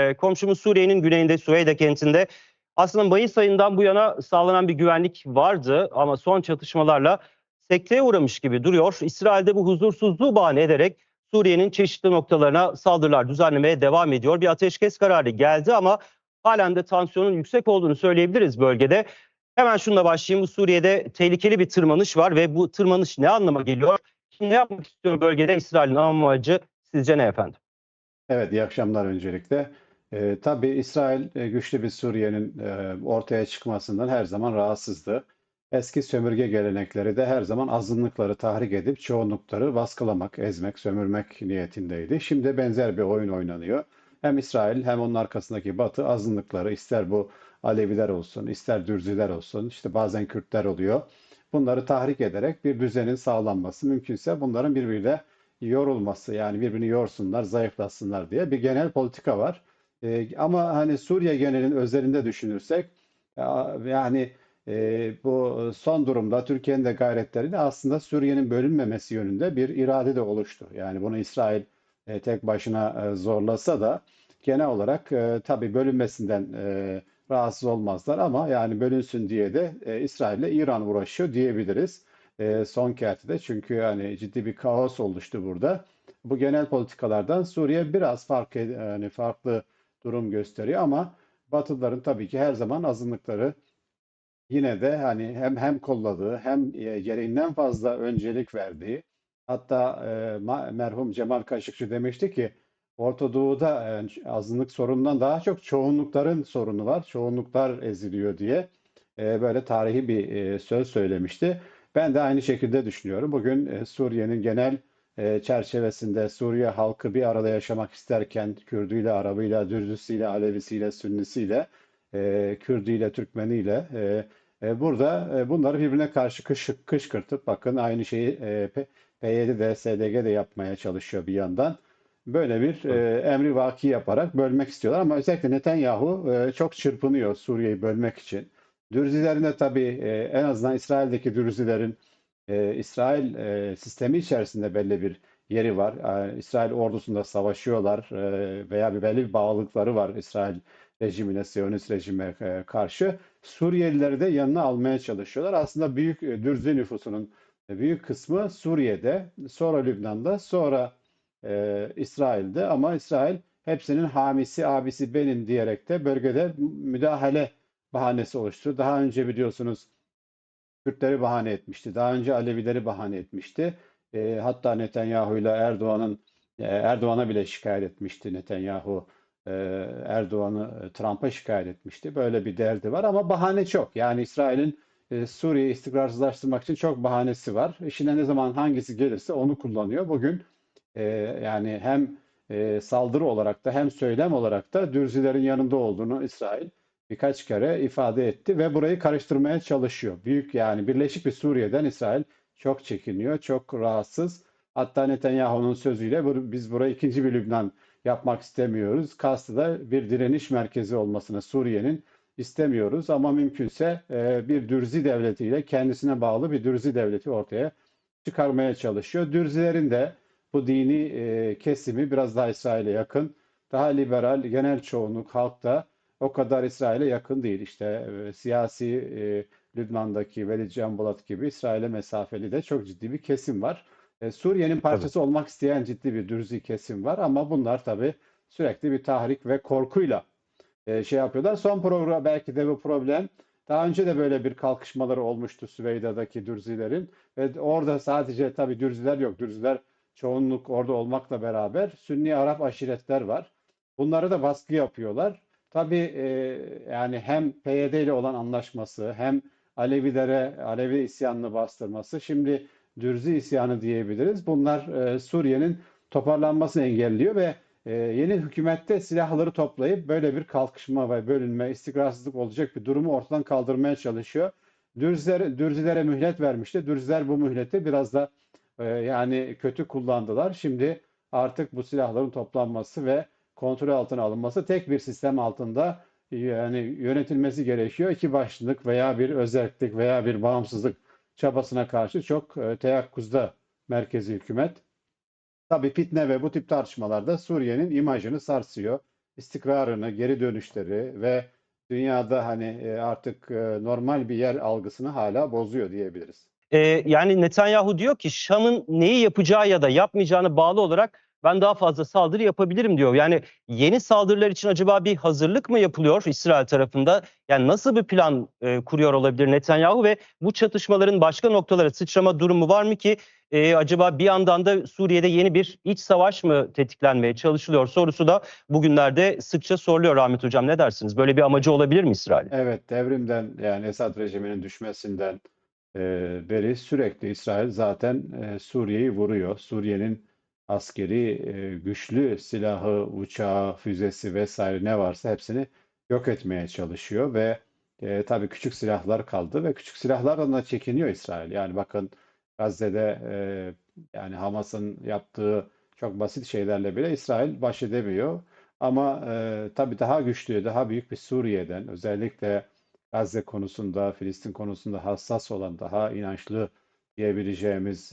Ee, komşumuz Suriye'nin güneyinde Süveyda kentinde aslında Mayıs ayından bu yana sağlanan bir güvenlik vardı ama son çatışmalarla sekteye uğramış gibi duruyor. İsrail'de bu huzursuzluğu bahane ederek Suriye'nin çeşitli noktalarına saldırılar düzenlemeye devam ediyor. Bir ateşkes kararı geldi ama halen de tansiyonun yüksek olduğunu söyleyebiliriz bölgede. Hemen şununla başlayayım. Bu Suriye'de tehlikeli bir tırmanış var ve bu tırmanış ne anlama geliyor? Şimdi ne yapmak istiyor bölgede İsrail'in amacı sizce ne efendim? Evet, iyi akşamlar öncelikle. Ee, tabii İsrail e, güçlü bir Suriye'nin e, ortaya çıkmasından her zaman rahatsızdı. Eski sömürge gelenekleri de her zaman azınlıkları tahrik edip çoğunlukları baskılamak, ezmek, sömürmek niyetindeydi. Şimdi benzer bir oyun oynanıyor. Hem İsrail hem onun arkasındaki Batı azınlıkları ister bu Aleviler olsun, ister Dürziler olsun, işte bazen Kürtler oluyor. Bunları tahrik ederek bir düzenin sağlanması mümkünse bunların birbiriyle yorulması yani birbirini yorsunlar, zayıflasınlar diye bir genel politika var. Ee, ama hani Suriye genelin özelinde düşünürsek ya- yani e, bu son durumda Türkiye'nin de gayretleriyle aslında Suriye'nin bölünmemesi yönünde bir irade de oluştu. Yani bunu İsrail e, tek başına e, zorlasa da genel olarak e, tabii bölünmesinden e, rahatsız olmazlar ama yani bölünsün diye de e, İsrail ile İran uğraşıyor diyebiliriz e, son kertede. Çünkü yani ciddi bir kaos oluştu burada. Bu genel politikalardan Suriye biraz farklı yani farklı durum gösteriyor ama Batılıların tabii ki her zaman azınlıkları yine de hani hem hem kolladığı hem e, gereğinden fazla öncelik verdiği hatta e, merhum Cemal Kaşıkçı demişti ki Orta Doğu'da e, azınlık sorunundan daha çok çoğunlukların sorunu var. Çoğunluklar eziliyor diye e, böyle tarihi bir e, söz söylemişti. Ben de aynı şekilde düşünüyorum. Bugün e, Suriye'nin genel çerçevesinde Suriye halkı bir arada yaşamak isterken Kürdüyle, Arabıyla, Dürzüsüyle, Alevisiyle, Sünnisiyle, e, Kürdüyle, Türkmeniyle e, e, burada e, bunları birbirine karşı kış, kışkırtıp bakın aynı şeyi e, PYD de SDG de yapmaya çalışıyor bir yandan. Böyle bir e, emri vaki yaparak bölmek istiyorlar ama özellikle Netanyahu e, çok çırpınıyor Suriye'yi bölmek için. Dürzilerin de tabii e, en azından İsrail'deki Dürzilerin e, İsrail e, sistemi içerisinde belli bir yeri var. E, İsrail ordusunda savaşıyorlar e, veya bir belli bir bağlılıkları var İsrail rejimine, Siyonist rejime e, karşı. Suriyelileri de yanına almaya çalışıyorlar. Aslında büyük e, Dürzi nüfusunun e, büyük kısmı Suriye'de, sonra Lübnan'da, sonra e, İsrail'de ama İsrail hepsinin hamisi, abisi benim diyerek de bölgede müdahale bahanesi oluşturdu. Daha önce biliyorsunuz Kürtleri bahane etmişti. Daha önce Alevileri bahane etmişti. E, hatta Netanyahu ile Erdoğan'ın e, Erdoğan'a bile şikayet etmişti Netanyahu. E, Erdoğan'ı e, Trump'a şikayet etmişti. Böyle bir derdi var ama bahane çok. Yani İsrail'in e, Suriye'yi istikrarsızlaştırmak için çok bahanesi var. İşine ne zaman hangisi gelirse onu kullanıyor. Bugün yani hem saldırı olarak da hem söylem olarak da Dürzilerin yanında olduğunu İsrail birkaç kere ifade etti ve burayı karıştırmaya çalışıyor. Büyük yani Birleşik bir Suriye'den İsrail çok çekiniyor, çok rahatsız. Hatta Netanyahu'nun sözüyle "Bu- biz burayı ikinci bir Lübnan yapmak istemiyoruz. Kastı da bir direniş merkezi olmasını Suriye'nin istemiyoruz ama mümkünse e, bir Dürzi devletiyle kendisine bağlı bir Dürzi devleti ortaya çıkarmaya çalışıyor. Dürzilerin de bu dini e, kesimi biraz daha İsrail'e yakın. Daha liberal, genel çoğunluk halkta o kadar İsrail'e yakın değil. İşte e, siyasi e, Lübnan'daki Velid Canbolat gibi İsrail'e mesafeli de çok ciddi bir kesim var. E, Suriye'nin parçası olmak isteyen ciddi bir Dürzi kesim var ama bunlar tabii sürekli bir tahrik ve korkuyla e, şey yapıyorlar. Son program belki de bu problem daha önce de böyle bir kalkışmaları olmuştu Süveyda'daki Dürzilerin ve orada sadece tabii Dürziler yok. Dürziler çoğunluk orada olmakla beraber Sünni Arap aşiretler var. Bunlara da baskı yapıyorlar. Tabii e, yani hem PYD ile olan anlaşması hem Alevilere, Alevi isyanını bastırması, şimdi Dürzi isyanı diyebiliriz. Bunlar e, Suriye'nin toparlanmasını engelliyor ve e, yeni hükümette silahları toplayıp böyle bir kalkışma ve bölünme, istikrarsızlık olacak bir durumu ortadan kaldırmaya çalışıyor. Dürziler, Dürzilere mühlet vermişti. Dürziler bu mühleti biraz da e, yani kötü kullandılar. Şimdi artık bu silahların toplanması ve kontrol altına alınması tek bir sistem altında yani yönetilmesi gerekiyor. İki başlılık veya bir özellik veya bir bağımsızlık çabasına karşı çok e, teyakkuzda merkezi hükümet. Tabii fitne ve bu tip tartışmalarda Suriye'nin imajını sarsıyor. istikrarını, geri dönüşleri ve dünyada hani e, artık e, normal bir yer algısını hala bozuyor diyebiliriz. Ee, yani Netanyahu diyor ki Şam'ın neyi yapacağı ya da yapmayacağına bağlı olarak ben daha fazla saldırı yapabilirim diyor. Yani yeni saldırılar için acaba bir hazırlık mı yapılıyor İsrail tarafında? Yani nasıl bir plan e, kuruyor olabilir Netanyahu ve bu çatışmaların başka noktalara sıçrama durumu var mı ki e, acaba bir yandan da Suriye'de yeni bir iç savaş mı tetiklenmeye çalışılıyor sorusu da bugünlerde sıkça soruluyor Ahmet Hocam. Ne dersiniz? Böyle bir amacı olabilir mi İsrail? Evet, devrimden yani Esad rejiminin düşmesinden e, beri sürekli İsrail zaten e, Suriye'yi vuruyor. Suriye'nin askeri güçlü silahı, uçağı, füzesi vesaire ne varsa hepsini yok etmeye çalışıyor ve e, tabii küçük silahlar kaldı ve küçük silahlardan da çekiniyor İsrail. Yani bakın Gazze'de e, yani Hamas'ın yaptığı çok basit şeylerle bile İsrail baş edemiyor. Ama e, tabii daha güçlü, daha büyük bir Suriye'den özellikle Gazze konusunda, Filistin konusunda hassas olan, daha inançlı diyebileceğimiz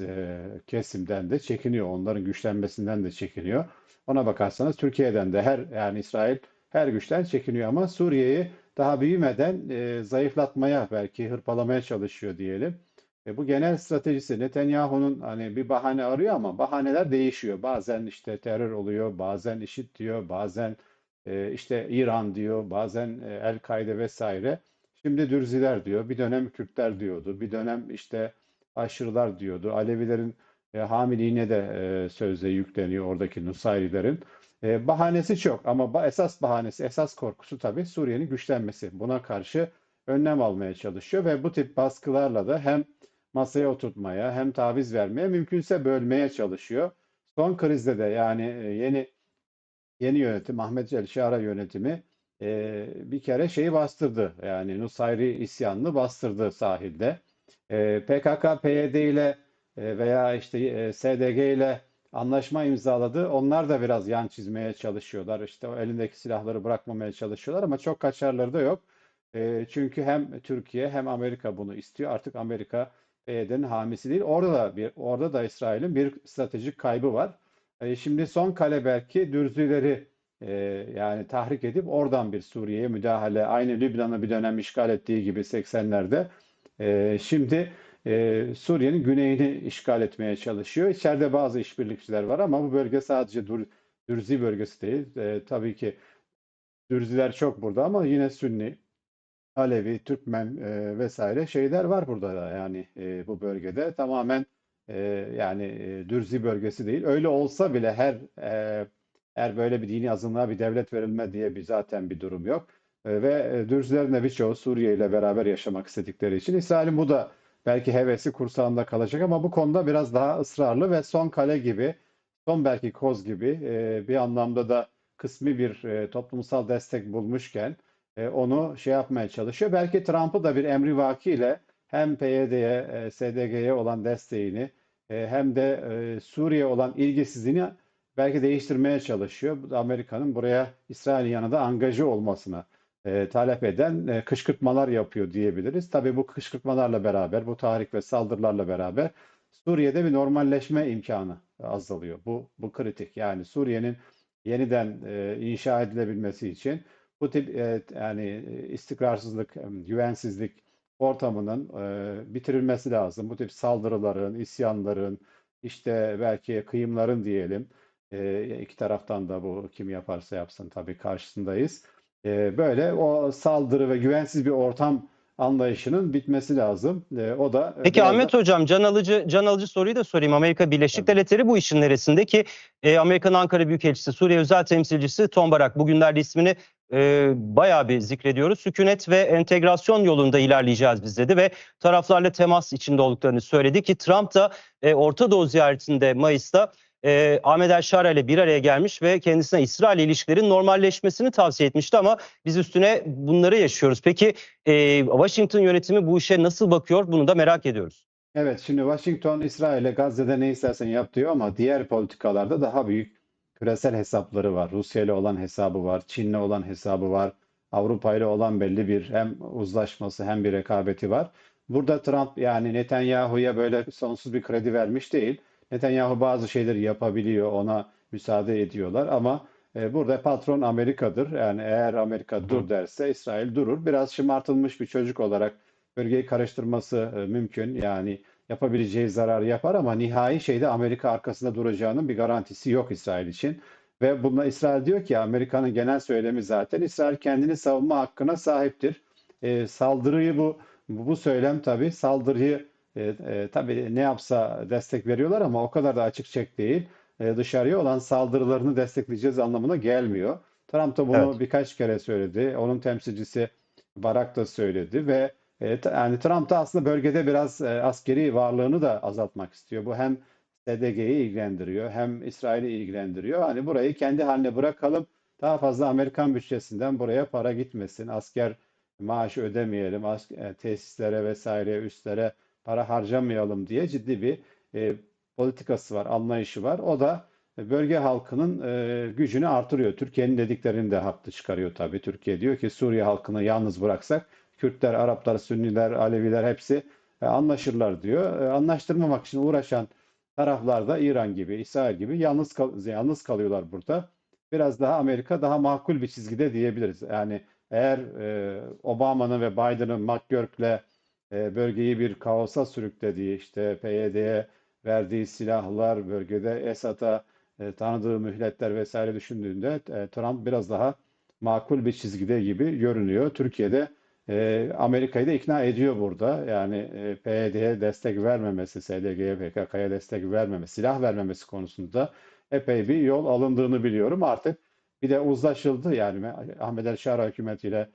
kesimden de çekiniyor. Onların güçlenmesinden de çekiniyor. Ona bakarsanız Türkiye'den de her yani İsrail her güçten çekiniyor ama Suriye'yi daha büyümeden e, zayıflatmaya belki hırpalamaya çalışıyor diyelim. E, bu genel stratejisi Netanyahu'nun hani bir bahane arıyor ama bahaneler değişiyor. Bazen işte terör oluyor, bazen IŞİD diyor, bazen e, işte İran diyor, bazen e, El-Kaide vesaire. Şimdi Dürziler diyor, bir dönem Kürtler diyordu, bir dönem işte aşırılar diyordu. Alevilerin e, hamiliğine de e, sözde yükleniyor oradaki Nusayrilerin. E, bahanesi çok ama ba- esas bahanesi, esas korkusu tabii Suriye'nin güçlenmesi. Buna karşı önlem almaya çalışıyor ve bu tip baskılarla da hem masaya oturtmaya hem taviz vermeye mümkünse bölmeye çalışıyor. Son krizde de yani e, yeni yeni yönetim Ahmet El Şara yönetimi e, bir kere şeyi bastırdı. Yani Nusayri isyanını bastırdı sahilde. E, PKK, PYD ile e, veya işte e, SDG ile anlaşma imzaladı. Onlar da biraz yan çizmeye çalışıyorlar. İşte o elindeki silahları bırakmamaya çalışıyorlar ama çok kaçarları da yok. E, çünkü hem Türkiye hem Amerika bunu istiyor. Artık Amerika PYD'nin hamisi değil. Orada da bir orada da İsrail'in bir stratejik kaybı var. E, şimdi son kale belki Dürzüleri e, yani tahrik edip oradan bir Suriye'ye müdahale. Aynı Lübnan'ı bir dönem işgal ettiği gibi 80'lerde. E, şimdi e, Suriye'nin güneyini işgal etmeye çalışıyor. İçeride bazı işbirlikçiler var ama bu bölge sadece Dur Dürzi bölgesi değil. E, tabii ki Dürziler çok burada ama yine Sünni, Alevi, Türkmen e, vesaire şeyler var burada da yani e, bu bölgede tamamen yani e, Dürzi bölgesi değil. Öyle olsa bile her e, eğer böyle bir dini azınlığa bir devlet verilme diye bir zaten bir durum yok. E, ve e, Dürzilerin de birçoğu Suriye ile beraber yaşamak istedikleri için İsrail'in bu da belki hevesi kursağında kalacak ama bu konuda biraz daha ısrarlı ve son kale gibi, son belki koz gibi e, bir anlamda da kısmi bir toplumsal destek bulmuşken onu şey yapmaya çalışıyor. Belki Trump'ı da bir emrivaki ile hem PYD'ye, SDG'ye olan desteğini hem de Suriye olan ilgisizliğini belki değiştirmeye çalışıyor. Amerika'nın buraya İsrail'in yanında angaje olmasına e, talep eden e, kışkırtmalar yapıyor diyebiliriz. Tabii bu kışkırtmalarla beraber, bu tahrik ve saldırılarla beraber Suriye'de bir normalleşme imkanı azalıyor. Bu, bu kritik. Yani Suriye'nin yeniden e, inşa edilebilmesi için bu tip e, yani e, istikrarsızlık, e, güvensizlik ortamının e, bitirilmesi lazım. Bu tip saldırıların, isyanların, işte belki kıyımların diyelim. E, iki taraftan da bu kim yaparsa yapsın tabii karşısındayız. E, böyle o saldırı ve güvensiz bir ortam anlayışının bitmesi lazım. E, o da Peki biraz Ahmet da Hocam can alıcı can alıcı soruyu da sorayım. Amerika Birleşik tabii. Devletleri bu işin neresinde ki e, Amerika'nın Ankara Büyükelçisi, Suriye Özel Temsilcisi Tom Barak bugünlerde ismini e, bayağı bir zikrediyoruz. Sükunet ve entegrasyon yolunda ilerleyeceğiz biz dedi ve taraflarla temas içinde olduklarını söyledi ki Trump da e, Orta Doğu ziyaretinde Mayıs'ta e, Ahmet El Şara ile bir araya gelmiş ve kendisine İsrail ilişkilerin normalleşmesini tavsiye etmişti ama biz üstüne bunları yaşıyoruz. Peki e, Washington yönetimi bu işe nasıl bakıyor? Bunu da merak ediyoruz. Evet, şimdi Washington İsrail'e Gazze'de ne istersen yap diyor ama diğer politikalarda daha büyük küresel hesapları var. Rusya ile olan hesabı var, Çin'le olan hesabı var, Avrupa ile olan belli bir hem uzlaşması hem bir rekabeti var. Burada Trump yani Netanyahu'ya böyle sonsuz bir kredi vermiş değil. Netanyahu bazı şeyleri yapabiliyor, ona müsaade ediyorlar ama E, burada patron Amerika'dır. Yani eğer Amerika dur derse İsrail durur. Biraz şımartılmış bir çocuk olarak bölgeyi karıştırması e, mümkün. Yani yapabileceği zararı yapar ama nihai şeyde Amerika arkasında duracağının bir garantisi yok İsrail için. Ve bunda İsrail diyor ki Amerika'nın genel söylemi zaten İsrail kendini savunma hakkına sahiptir. E, saldırıyı bu bu söylem tabii saldırıyı e, e, tabii ne yapsa destek veriyorlar ama o kadar da açık çek değil. E, dışarıya olan saldırılarını destekleyeceğiz anlamına gelmiyor. Trump da bunu Evet. birkaç kere söyledi. Onun temsilcisi Barak da söyledi ve e, yani Trump da aslında bölgede biraz e, askeri varlığını da azaltmak istiyor. Bu hem SDG'yi ilgilendiriyor hem İsrail'i ilgilendiriyor. Hani burayı kendi haline bırakalım. Daha fazla Amerikan bütçesinden buraya para gitmesin. Asker maaşı ödemeyelim. as- e, tesislere vesaire üstlere para harcamayalım diye ciddi bir e, politikası var, anlayışı var. O da bölge halkının e, gücünü artırıyor. Türkiye'nin dediklerini de haklı çıkarıyor tabii. Türkiye diyor ki Suriye halkını yalnız bıraksak Kürtler, Araplar, Sünniler, Aleviler hepsi e, anlaşırlar diyor. E, anlaştırmamak için uğraşan taraflar da İran gibi, İsrail gibi yalnız kal yalnız kalıyorlar burada. Biraz daha Amerika daha makul bir çizgide diyebiliriz. Yani eğer e, Obama'nın ve Biden'ın McGurk'le bölgeyi bir kaosa sürüklediği, işte PYD'ye verdiği silahlar, bölgede Esad'a tanıdığı mühletler vesaire düşündüğünde Trump biraz daha makul bir çizgide gibi görünüyor. Türkiye'de Amerika'yı da ikna ediyor burada. Yani e, PYD'ye destek vermemesi, SDG'ye, PKK'ya destek vermemesi, silah vermemesi konusunda epey bir yol alındığını biliyorum. Artık bir de uzlaşıldı yani Ahmet El Şara hükümetiyle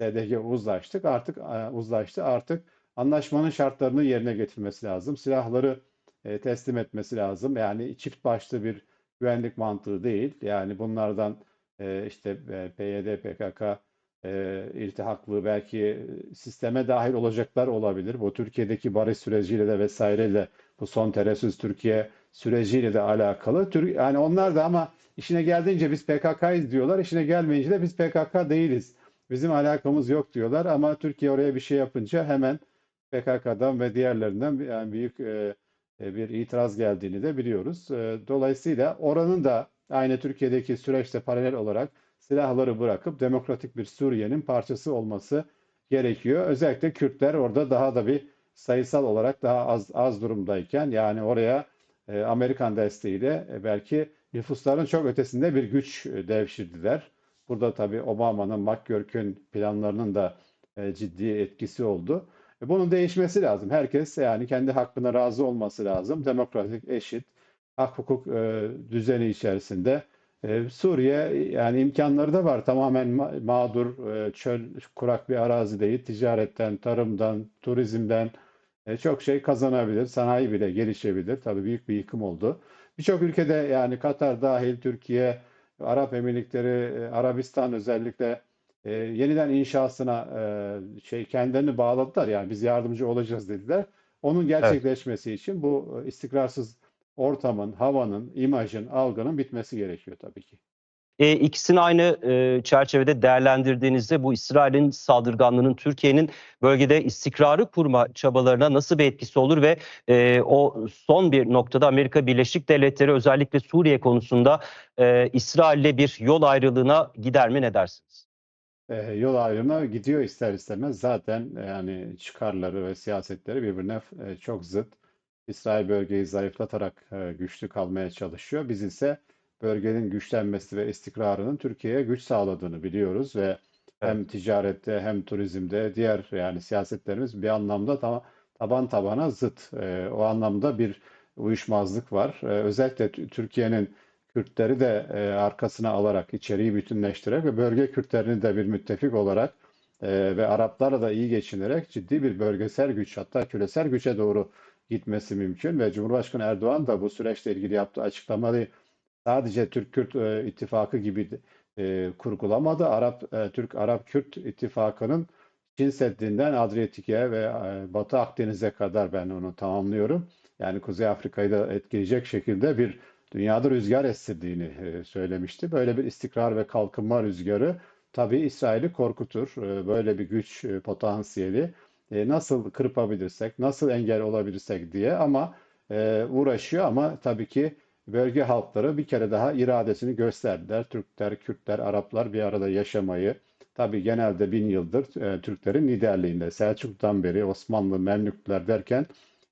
SDG uzlaştık. Artık uzlaştı. Artık anlaşmanın şartlarını yerine getirmesi lazım. Silahları e, teslim etmesi lazım. Yani çift başlı bir güvenlik mantığı değil. Yani bunlardan e, işte e, PYD, PKK e, iltihaklı belki sisteme dahil olacaklar olabilir. Bu Türkiye'deki barış süreciyle de vesaireyle bu son terörsüz Türkiye süreciyle de alakalı. Tür yani onlar da ama işine geldiğince biz PKK'yız diyorlar. İşine gelmeyince de biz PKK değiliz. Bizim alakamız yok diyorlar ama Türkiye oraya bir şey yapınca hemen PKK'dan ve diğerlerinden yani büyük e, e, bir itiraz geldiğini de biliyoruz. E, Dolayısıyla oranın da aynı Türkiye'deki süreçte paralel olarak silahları bırakıp demokratik bir Suriye'nin parçası olması gerekiyor. Özellikle Kürtler orada daha da bir sayısal olarak daha az az durumdayken yani oraya e, Amerikan desteğiyle e, belki nüfusların çok ötesinde bir güç e, devşirdiler. Burada tabii Obama'nın, McGurk'ün planlarının da e, ciddi etkisi oldu. E, Bunun değişmesi lazım. Herkes yani kendi hakkına razı olması lazım. Demokratik, eşit, hak hukuk e, düzeni içerisinde. E, Suriye yani imkanları da var. Tamamen ma- mağdur, e, çöl, kurak bir arazi değil. Ticaretten, tarımdan, turizmden e, çok şey kazanabilir. Sanayi bile gelişebilir. Tabii büyük bir yıkım oldu. Birçok ülkede yani Katar dahil, Türkiye, Arap Emirlikleri, e, Arabistan özellikle e, yeniden inşasına e, şey kendilerini bağladılar. Yani biz yardımcı olacağız dediler. Onun gerçekleşmesi için bu e, istikrarsız ortamın, havanın, imajın, algının bitmesi gerekiyor tabii ki. E, ikisini aynı e, çerçevede değerlendirdiğinizde bu İsrail'in saldırganlığının Türkiye'nin bölgede istikrarı kurma çabalarına nasıl bir etkisi olur ve e, o son bir noktada Amerika Birleşik Devletleri özellikle Suriye konusunda e, İsrail'le bir yol ayrılığına gider mi ne dersiniz? E, yol ayrımına gidiyor ister istemez. Zaten e, yani çıkarları ve siyasetleri birbirine e, çok zıt. İsrail bölgeyi zayıflatarak e, güçlü kalmaya çalışıyor. Biz ise bölgenin güçlenmesi ve istikrarının Türkiye'ye güç sağladığını biliyoruz ve hem ticarette hem turizmde diğer yani siyasetlerimiz bir anlamda ta- taban tabana zıt. E, o anlamda bir uyuşmazlık var. E, özellikle Tü- Türkiye'nin Kürtleri de e, arkasına alarak, içeriği bütünleştirerek ve bölge Kürtlerini de bir müttefik olarak e, ve Araplarla da iyi geçinerek ciddi bir bölgesel güç hatta küresel güce doğru gitmesi mümkün ve Cumhurbaşkanı Erdoğan da bu süreçle ilgili yaptığı açıklamayı sadece Türk-Kürt e, ittifakı gibi e, kurgulamadı. Arap e, Türk-Arap-Kürt ittifakının Çin Seddi'nden Adriyatik'e ve e, Batı Akdeniz'e kadar ben onu tamamlıyorum. Yani Kuzey Afrika'yı da etkileyecek şekilde bir dünyada rüzgar estirdiğini e, söylemişti. Böyle bir istikrar ve kalkınma rüzgarı tabii İsrail'i korkutur. E, Böyle bir güç e, potansiyeli nasıl kırpabilirsek, nasıl engel olabilirsek diye ama uğraşıyor ama tabii ki bölge halkları bir kere daha iradesini gösterdiler. Türkler, Kürtler, Araplar bir arada yaşamayı, tabii genelde bin yıldır Türklerin liderliğinde, Selçuk'tan beri Osmanlı, Memlükler derken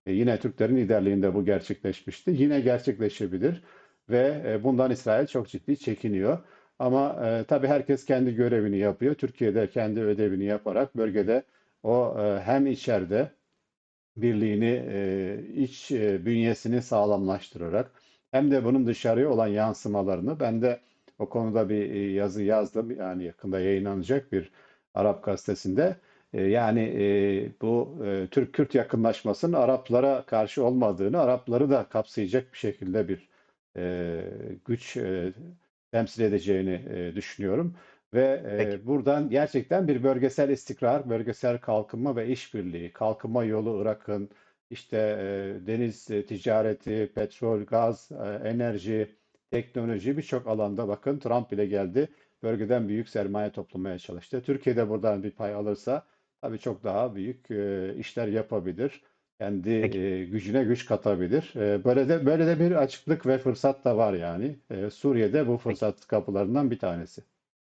e, yine Türklerin liderliğinde bu gerçekleşmişti. Yine gerçekleşebilir ve e, bundan İsrail çok ciddi çekiniyor. Ama e, tabii herkes kendi görevini yapıyor. Türkiye'de kendi ödevini yaparak bölgede o e, hem içeride birliğini, e, iç e, bünyesini sağlamlaştırarak hem de bunun dışarıya olan yansımalarını ben de o konuda bir e, yazı yazdım. Yani yakında yayınlanacak bir Arap gazetesinde. E, Yani e, bu e, Türk-Kürt yakınlaşmasının Araplara karşı olmadığını, Arapları da kapsayacak bir şekilde bir e, güç e, temsil edeceğini e, düşünüyorum. Ve e, Peki. buradan gerçekten bir bölgesel istikrar, bölgesel kalkınma ve işbirliği, kalkınma yolu Irak'ın, işte e, deniz e, ticareti, petrol, gaz, e, enerji, teknoloji birçok alanda bakın Trump bile geldi. Bölgeden büyük sermaye toplamaya çalıştı. Türkiye'de buradan bir pay alırsa tabii çok daha büyük e, işler yapabilir. Kendi e, gücüne güç katabilir. E, böyle de böyle de bir açıklık ve fırsat da var yani. E, Suriye'de bu fırsat kapılarından bir tanesi.